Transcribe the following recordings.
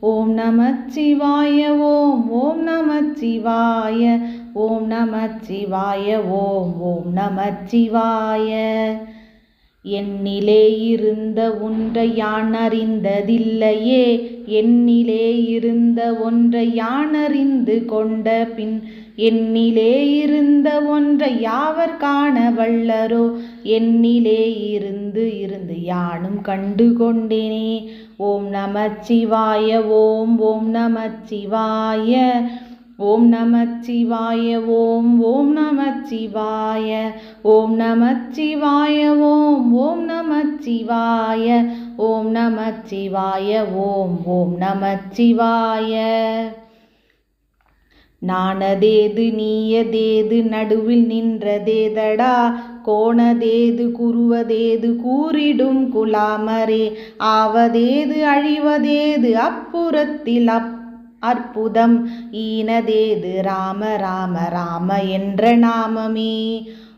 ஓம் நமச்சிவாய ஓம் ஓம் நமச்சிவாய ஓம் நமச்சிவாய ஓம் ஓம் நமச்சிவாய. என்னிலே இருந்த ஒன்றை யான் அறிந்ததில்லையே என்னிலே இருந்த ஒன்றை யான் அறிந்து கொண்ட பின் என்னிலே இருந்த ஒன்றை யாவர் காண வல்லரோ என்னிலே இருந்து இருந்து யானும் கண்டு கொண்டேனே. ஓம் நமச்சிவாய ஓம் ஓம் நமச்சிவாய ஓம் நமச்சிவாய ஓம் ஓம் நமச்சிவாய ஓம் நமச்சிவாய ஓம் ஓம் நமச்சிவாய ஓம் நமச்சிவாய ஓம் ஓம் நமச்சிவாய. நானதேது நீயதேது நடுவில் நின்றதேதடா கோணதேது குருவதேது கூறிடும் குலாமரே ஆவதேது அழிவதேது அப்புறத்தில் அப் அற்புதம் ஈனதேது ராம ராம ராம என்ற நாமமே.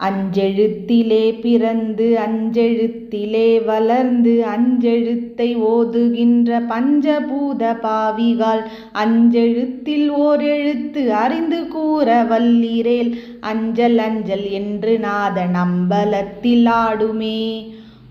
அஞ்செழுத்திலே பிறந்து அஞ்செழுத்திலே வளர்ந்து அஞ்செழுத்தை ஓதுகின்ற பஞ்சபூத பாவிகால் அஞ்செழுத்தில் ஓர் எழுத்து அறிந்து கூற வல்லிரேல் அஞ்சல் அஞ்சல் என்று நாத நம்பலத்தில் ஆடுமே.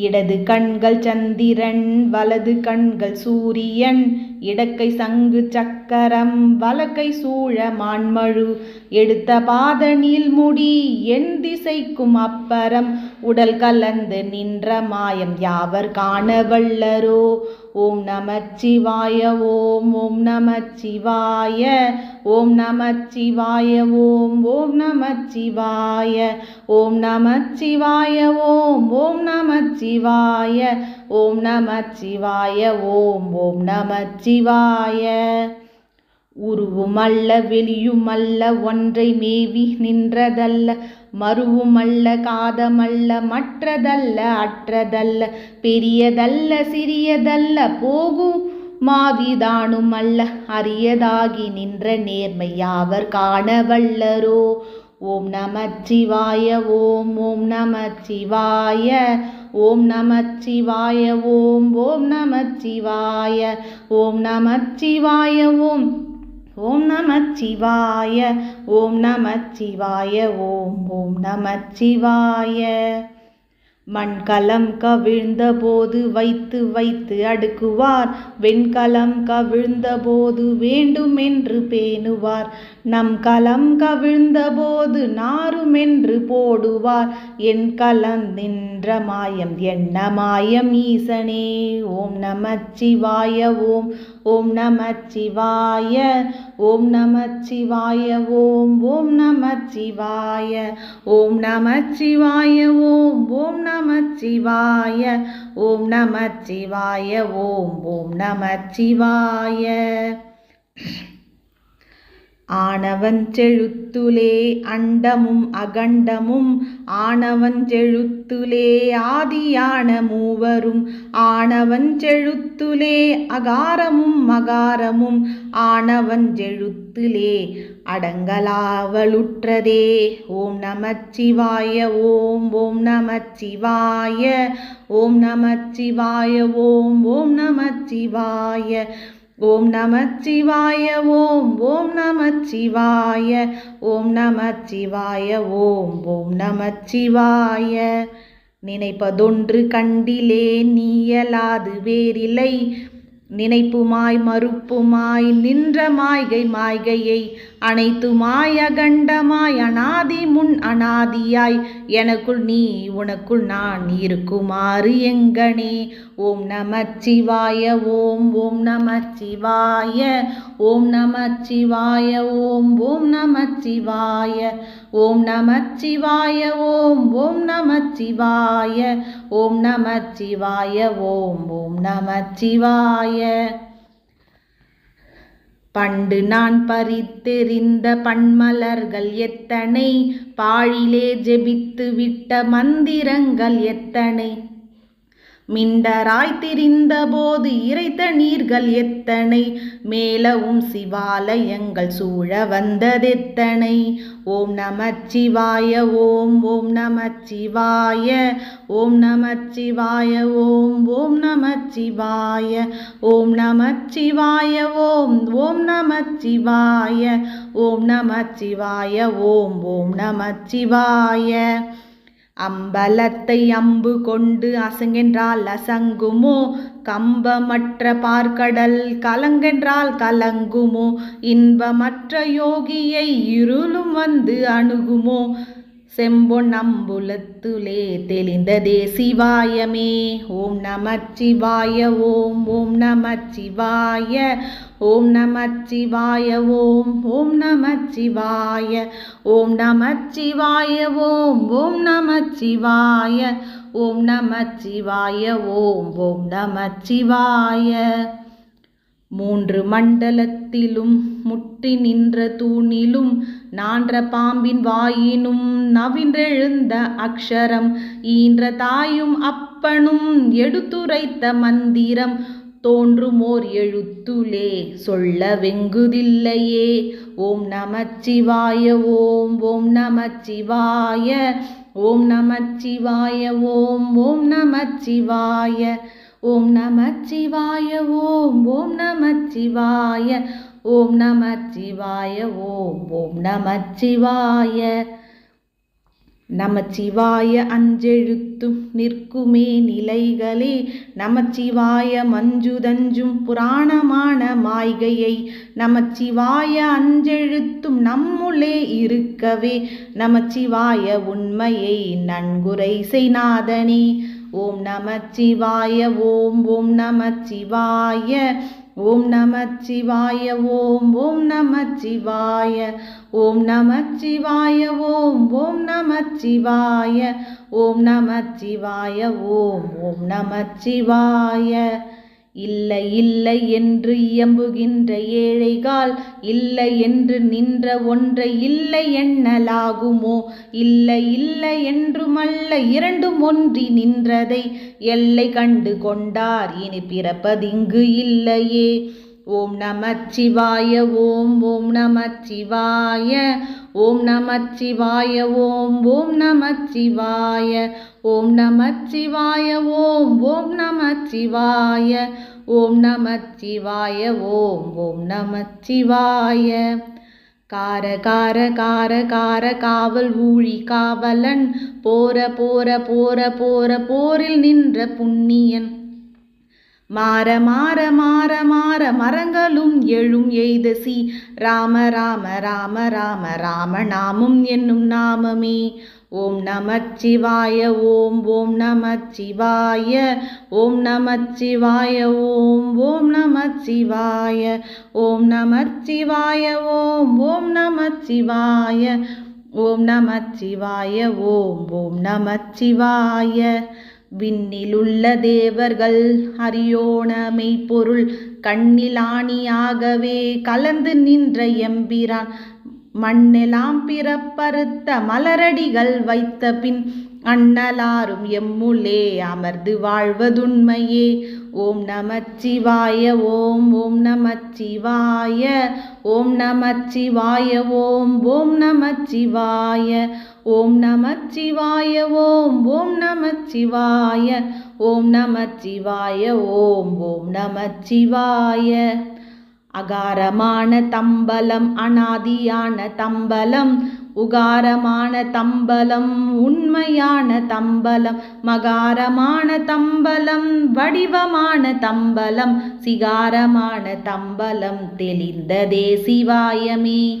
இடது கண்கள் சந்திரன் வலது கண்கள் சூரியன் இடக்கை சங்கு சக்கரம் வலக்கை சூழ மான்மழு. எடுத்த பாத நீள்முடி என் திசைக்கும் அப்பறம். உடல் கலந்து நின்ற மாயம் யாவர் காண வல்லரோ? ஓம் நமச்சிவாய ஓம் ஓம் நமச்சிவாய ஓம் நமச்சிவாய ஓம் ஓம் நமச்சிவாய ஓம் நமச்சிவாய ஓம் ஓம் நமச்சிவாய ஓம் நமச்சிவாய ஓம் ஓம் நமச்சிவாய. உருவுமல்ல வெளியுமல்ல ஒன்றை மேவி நின்றதல்ல மருவுமல்ல காதமல்ல மற்றதல்ல அற்றதல்ல பெரியதல்ல சிறியதல்ல போகும் மாவிதானுமல்ல அரியதாகி நின்ற நேர்மை யாவர் காண வல்லரோ ஓம் நமச்சிவாய ஓம் ஓம் நமச்சிவாய ஓம் நமச்சிவாய ஓம் ஓம் நமச்சிவாய ஓம் நமச்சிவாய ஓம் ஓம் நமச்சிவாய ஓம் நமச்சிவாய ஓம் ஓம் நமச்சிவாய. மண்கலம் கவிழ்ந்த போது வைத்து வைத்து அடுக்குவார் வெண்கலம் கவிழ்ந்த போது வேண்டுமென்று பேணுவார். நம் கலம் கவிழ்ந்தபோது நாருமென்று போடுவார். என் கலம் நின்ற மாயம் என்ன மாயம் ஈசனே. ஓம் நமச்சிவாய ஓம் ஓம் நமச்சிவாய ஓம் நமச்சிவாய ஓம் ஓம் நமச்சிவாய ஓம் நமச்சிவாய ஓம் ஓம் நமச்சிவாய ஓம் நமச்சிவாய ஓம் ஓம் நமச்சிவாய. ஆனவன் செழுத்துலே அண்டமும் அகண்டமும் ஆனவன் செழுத்துலே ஆதியான மூவரும் ஆனவன் செழுத்துலே அகாரமும் மகாரமும் ஆனவன் செழுத்துலே அடங்கலாவலுற்றதே. ஓம் நமச்சிவாய ஓம் ஓம் நமச்சிவாய ஓம் நமச்சிவாய ஓம் ஓம் நமச்சிவாய. ஓம் நமச்சிவாய ஓம் ஓம் நமச்சிவாய ஓம் நமச்சிவாய ஓம் ஓம் நமச்சிவாய. நினைப்பதொன்று கண்டிலே நீயலாது வேறில்லை நினைப்புமாய் மறுப்புமாய் நின்ற மாய்கை மாய்கையை அனைத்துமாய் அகண்டமாய் அனாதி முன் அனாதியாய் எனக்குள் நீ உனக்குள் நான் இருக்குமாறு எங்கனே. ஓம் நமச்சிவாய ஓம் ஓம் நமச்சிவாய ஓம் நமச்சிவாய ஓம் ஓம் நமச்சிவாய. ஓம் நமச்சிவாய ஓம் ஓம் நமச்சிவாய ஓம் நமச்சிவாய ஓம் ஓம் நமச்சிவாய. பண்டு நான் பறித்தெறிந்த பன்மலர்கள் எத்தனை? பாழிலே ஜெபித்து விட்ட மந்திரங்கள் எத்தனை? மிண்டராய் திரிந்த போது இறைத்த நீர்கள் எத்தனை? மேலவும் சிவாலயங்கள் சூழ வந்ததெத்தனை? ஓம் நமச்சிவாய ஓம் ஓம் நமச்சிவாய ஓம் நமச்சிவாய ஓம் ஓம் நமச்சிவாய ஓம் நமச்சிவாய ஓம் ஓம் நமச்சிவாய ஓம் நமச்சிவாய ஓம் ஓம் நமச்சிவாய. அம்பலத்தை அம்பு கொண்டு அசங்கென்றால் அசங்குமோ? கம்பமற்ற பார்க்கடல் கலங்கென்றால் கலங்குமோ? இன்பமற்ற யோகியை இருளும் வந்து அணுகுமோ? செம்பொன் அம்புலத்துலே தெளிந்ததே சிவாயமே. ஓம் நமச்சிவாய ஓம் ஓம் நமச்சிவாய. ஓம் நமச்சிவாய ஓம் ஓம் நமச்சிவாய ஓம் நமச்சிவாய ஓம் ஓம் நமச்சிவாய ஓம் நமச்சிவாய ஓம் ஓம் நமச்சிவாய. மூன்று மண்டலத்திலும் முட்டி நின்ற தூணிலும் நான்ற பாம்பின் வாயினும் நவின்றெழுந்த அக்ஷரம் ஈன்ற தாயும் அப்பனும் எடுத்துரைத்த மந்திரம் தோன்றுமோர் எழுத்துலே சொல்ல வெங்குதில்லையே. ஓம் நமச்சிவாய ஓம் ஓம் நமச்சிவாய ஓம் நமச்சிவாய ஓம் ஓம் நமச்சிவாய ஓம் நமச்சிவாய ஓம் ஓம் நமச்சிவாய ஓம் நமச்சிவாய ஓம் ஓம் நமச்சிவாய. நமச்சிவாய அஞ்செழுத்தும் நிற்குமே நிலைகளே. நமச்சிவாய மஞ்சுதஞ்சும் புராணமான மாய்கையை நமச்சிவாய அஞ்செழுத்தும் நம்முளே இருக்கவே. நமச்சிவாய உண்மையை நன்குரை செய்நாதனே. ஓம் நமச்சிவாய ஓம் ஓம் நமச்சிவாய. ஓம் நமச்சிவாய ஓம் ஓம் நமச்சிவாய ஓம் நமச்சிவாய ஓம் ஓம் நமச்சிவாய ஓம் நமச்சிவாய ஓம் ஓம் நமச்சிவாய. இல்லை இல்லை என்று இயம்புகின்ற ஏழைகால் இல்லை என்று நின்ற ஒன்றை இல்லை எண்ணலாகுமோ? இல்லை இல்லை என்றுமல்ல இரண்டும் ஒன்றி நின்றதை எல்லை கண்டு கொண்டார். இனி பிறப்பதிங்கு இல்லையே. ஓம் நமச்சிவாய ஓம் ஓம் நமச்சிவாய ஓம் நமச்சிவாய ஓம் ஓம் நமச்சிவாய ஓம் நமச்சிவாய ஓம் ஓம் நமச்சிவாய ஓம் நமச்சிவாய ஓம் ஓம் நமச்சிவாய. கார கார கார கார காவல் ஊழி காவலன் போர போர போர போர போரில் நின்ற புண்ணியன். மாற மாற மாற மாற எழும் எய்தசி ராம ராம ராம ராம ராம நாமம் என்னும் நாமமே. ஓம் நமச்சிவாய ஓம் ஓம் நமச்சிவாய ஓம் நமச்சிவாய ஓம் ஓம் நமச்சிவாய ஓம் நமச்சிவாய ஓம் ஓம் நமச்சிவாய ஓம் நமச்சிவாய ஓம் ஓம் நமச்சிவாய. விண்ணிலுள்ள தேவர்கள் ஹரியோண மெய்ப்பொருள் கண்ணிலாணியாகவே கலந்து நின்ற எம்பிரான் மண்ணெலாம் பிறப்பறுத்த மலரடிகள் வைத்த பின் அண்ணலாரும் எம்முளே அமர்ந்து வாழ்வதுண்மையே. ஓம் நமச்சிவாய ஓம் ஓம் நமச்சிவாய ஓம் நமச்சிவாய ஓம் ஓம் நமச்சிவாய. ஓம் நமச்சிவாய ஓம் ஓம் நமச்சிவாய ஓம் நமச்சிவாய ஓம் ஓம் நமச்சிவாய. அகாரமான தம்பலம் அனாதியான தம்பலம் உகாரமான தம்பலம் உண்மையான தம்பலம் மகாரமான தம்பலம் வடிவமான தம்பலம் சிகாரமான தம்பலம் தெளிந்ததே சிவாயமே.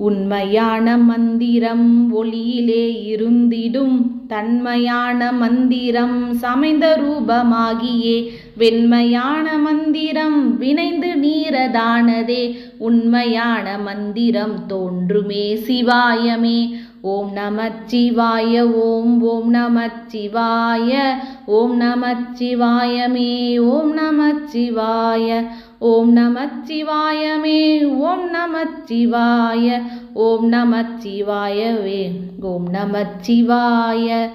உண்மையான மந்திரம் ஒளியிலே இருந்திடும். தன்மையான மந்திரம் சமைந்த ரூபமாகியே. வெண்மையான மந்திரம் வினைந்து நீரதானதே. உண்மையான மந்திரம் தோன்றுமே சிவாயமே. ஓம் நமச்சிவாய ஓம் ஓம் நமச்சிவாய ஓம் நமச்சிவாயமே ஓம் நமச்சிவாய. ஓம் நமச்சிவாயமே ஓம் நமச்சிவாய. ஓம் நமச்சிவாயவே ஓம் நமச்சிவாய.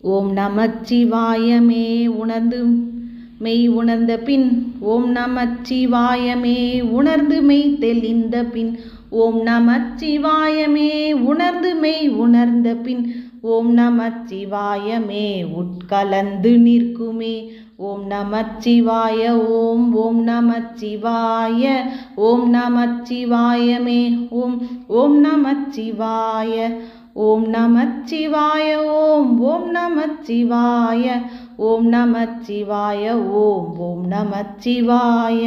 ஓம் நமச்சிவாயமே உணர்ந்து மெய் உணர்ந்த பின். ஓம் நமச்சிவாயமே உணர்ந்து மெய் தெளிந்த பின். ஓம் நமச்சிவாயமே உணர்ந்து மெய் உணர்ந்த பின். ஓம் நமச்சிவாயமே உட்கலந்து நிற்குமே. ஓம் நமச்சிவாய ஓம் ஓம் நமச்சிவாய ஓம் நமச்சிவாயமே ஓம் ஓம் நமச்சிவாய ஓம் நமச்சிவாய ஓம் ஓம் நமச்சிவாய ஓம் நமச்சிவாய ஓம் ஓம் நமச்சிவாய.